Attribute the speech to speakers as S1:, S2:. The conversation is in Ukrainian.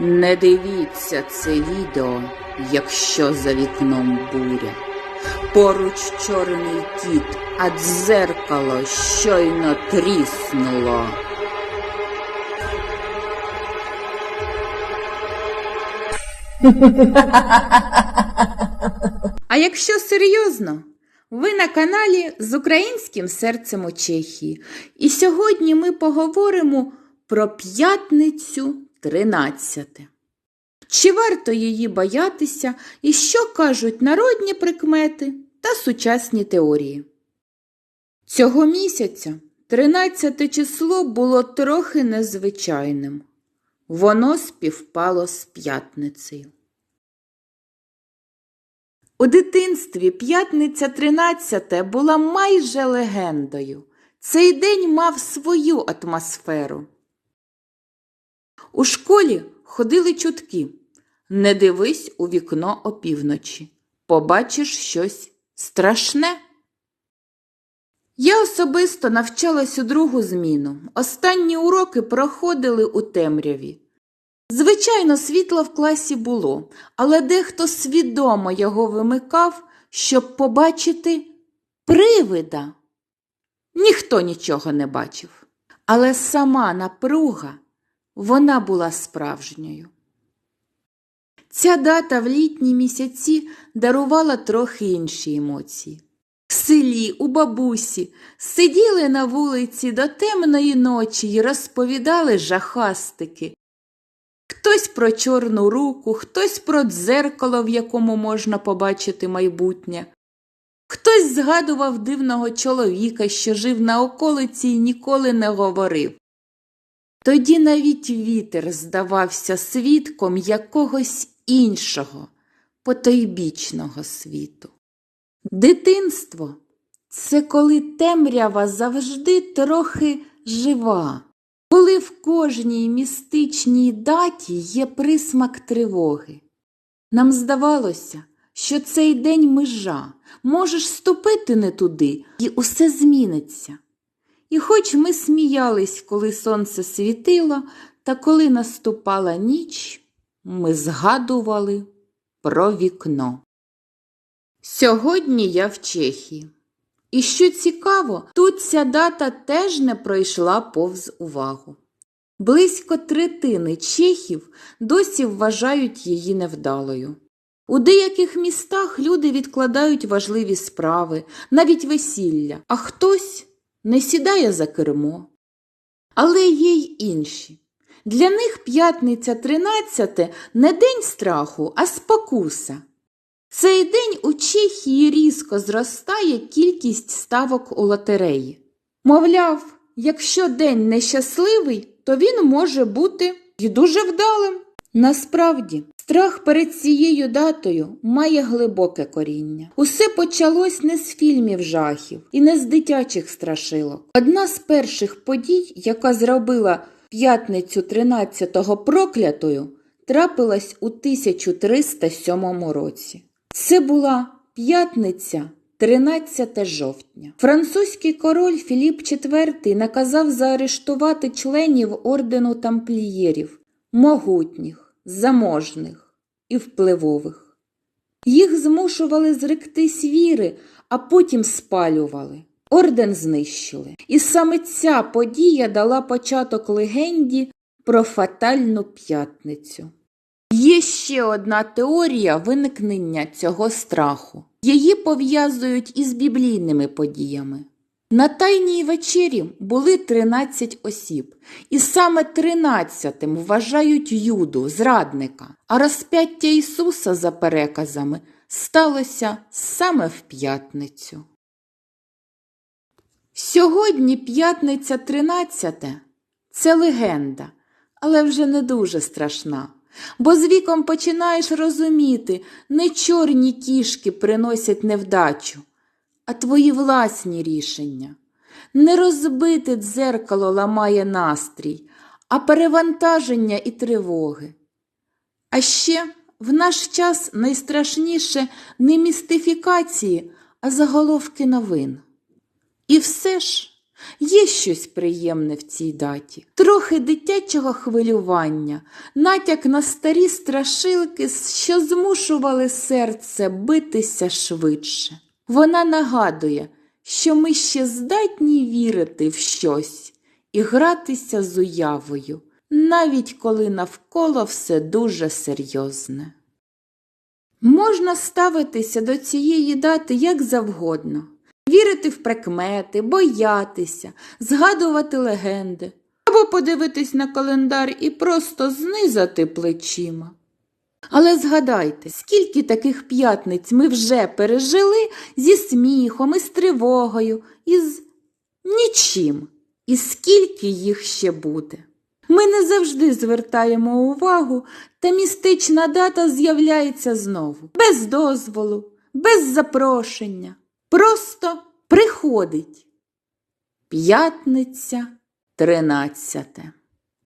S1: Не дивіться це відео, якщо за вікном буря. Поруч чорний кіт, а дзеркало щойно тріснуло. А якщо серйозно, ви на каналі з українським серцем у Чехії. І сьогодні ми поговоримо про п'ятницю 13. Чи варто її боятися і що кажуть народні прикмети та сучасні теорії? Цього місяця 13 число було трохи незвичайним. Воно співпало з п'ятницею. У дитинстві п'ятниця 13 була майже легендою. Цей день мав свою атмосферу. У школі ходили чутки. Не дивись у вікно опівночі. Побачиш щось страшне. Я особисто навчалась у другу зміну. Останні уроки проходили у темряві. Звичайно, світла в класі було, але дехто свідомо його вимикав, щоб побачити привида. Ніхто нічого не бачив, але сама напруга вона була справжньою. Ця дата в літні місяці дарувала трохи інші емоції. В селі, у бабусі, сиділи на вулиці до темної ночі й розповідали жахастики. Хтось про чорну руку, хтось про дзеркало, в якому можна побачити майбутнє. Хтось згадував дивного чоловіка, що жив на околиці і ніколи не говорив. Тоді навіть вітер здавався свідком якогось іншого, потойбічного світу. Дитинство це коли темрява завжди трохи жива, коли в кожній містичній даті є присмак тривоги. Нам здавалося, що цей день межа, можеш ступити не туди, і усе зміниться. І хоч ми сміялись, коли сонце світило, та коли наступала ніч, ми згадували про вікно. Сьогодні я в Чехії. І що цікаво, тут ця дата теж не пройшла повз увагу. Близько третини чехів досі вважають її невдалою. У деяких містах люди відкладають важливі справи, навіть весілля, а хтось не сідає за кермо. Але є й інші. Для них п'ятниця 13 не день страху, а спокуса. Цей день у Чехії різко зростає кількість ставок у лотереї. Мовляв, якщо день нещасливий, то він може бути і дуже вдалим. Насправді, страх перед цією датою має глибоке коріння. Усе почалось не з фільмів жахів і не з дитячих страшилок. Одна з перших подій, яка зробила п'ятницю 13-го проклятою, трапилась у 1307 році. Це була п'ятниця 13 жовтня. Французький король Філіп IV наказав заарештувати членів ордену тамплієрів, могутніх, заможних і впливових. Їх змушували зректись віри, а потім спалювали. Орден знищили. І саме ця подія дала початок легенді про фатальну п'ятницю. Є ще одна теорія виникнення цього страху. Її пов'язують із біблійними подіями. На тайній вечері були 13 осіб, і саме 13-тим вважають Юду, зрадника, а розп'яття Ісуса, за переказами, сталося саме в п'ятницю. Сьогодні п'ятниця 13 це легенда, але вже не дуже страшна. Бо з віком починаєш розуміти, не чорні кішки приносять невдачу, а твої власні рішення. Не розбите дзеркало ламає настрій, а перевантаження і тривоги. А ще в наш час найстрашніше не містифікації, а заголовки новин. І все ж Є щось приємне в цій даті, трохи дитячого хвилювання, натяк на старі страшилки, що змушували серце битися швидше. Вона нагадує, що ми ще здатні вірити в щось і гратися з уявою, навіть коли навколо все дуже серйозне. Можна ставитися до цієї дати як завгодно, вірити в прикмети, боятися, згадувати легенди, або подивитись на календар і просто знизати плечима. Але згадайте, скільки таких п'ятниць ми вже пережили зі сміхом, із тривогою, із нічим, і скільки їх ще буде. Ми не завжди звертаємо увагу, та містична дата з'являється знову, без дозволу, без запрошення. Просто приходить. П'ятниця тринадцяте.